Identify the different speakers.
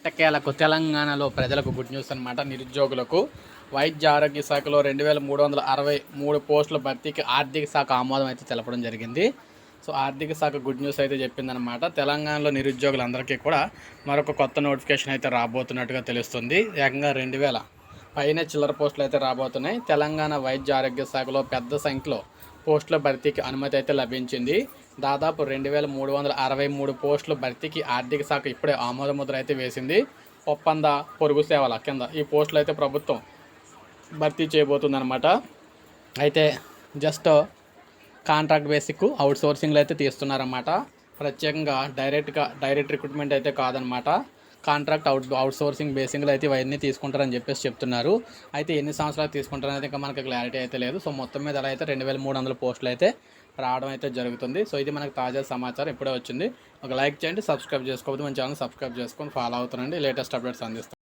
Speaker 1: ఎట్టకేలకు తెలంగాణలో ప్రజలకు గుడ్ న్యూస్ అనమాట నిరుద్యోగులకు వైద్య ఆరోగ్య శాఖలో రెండు వేల మూడు వందల అరవై మూడు పోస్టుల భర్తీకి ఆర్థిక శాఖ ఆమోదం అయితే తెలపడం జరిగింది. సో ఆర్థిక శాఖ గుడ్ న్యూస్ అయితే చెప్పిందనమాట తెలంగాణలో నిరుద్యోగులందరికీ కూడా మరొక కొత్త నోటిఫికేషన్ అయితే రాబోతున్నట్టుగా తెలుస్తుంది. ఏకంగా రెండు వేల పైన చిల్లర పోస్టులు అయితే రాబోతున్నాయి. తెలంగాణ వైద్య ఆరోగ్య శాఖలో పెద్ద సంఖ్యలో పోస్టుల భర్తీకి అనుమతి అయితే లభించింది. దాదాపు రెండు వేల మూడు వందల అరవై మూడు పోస్టుల భర్తీకి ఆర్థిక శాఖ ఇప్పుడే ఆమోదముద్ర అయితే వేసింది. ఒప్పంద పొరుగు సేవల కింద ఈ పోస్టులు అయితే ప్రభుత్వం భర్తీ చేయబోతుందన్నమాట. అయితే జస్ట్ కాంట్రాక్ట్ బేసిక్ అవుట్ సోర్సింగ్లు అయితే తీస్తున్నారన్నమాట. ప్రత్యేకంగా డైరెక్ట్గా డైరెక్ట్ రిక్రూట్మెంట్ అయితే కాదనమాట కాంట్రాక్ట్ అవుట్ అవుట్ సోర్సింగ్ బేసింగ్లో అయితే ఇవన్నీ తీసుకుంటారని చెప్పేసి చెప్తున్నారు. అయితే ఎన్ని సంవత్సరాలు తీసుకుంటారనేది ఇంకా మనకి క్లారిటీ అయితే లేదు. సో మొత్తం మీద అలా అయితే రెండు వేల మూడు వందల పోస్టులు అయితే రావడం అయితే జరుగుతుంది. సో ఇది మనకు తాజా సమాచారం. ఇప్పుడే వచ్చింది. ఒక లైక్ చేయండి సబ్స్క్రైబ్ చేసుకోవద్దు. మన ఛానల్ సబ్స్క్రైబ్ చేసుకొని ఫాలో అవుతుండండి. లేటెస్ట్ అప్డేట్స్ అందిస్తాం.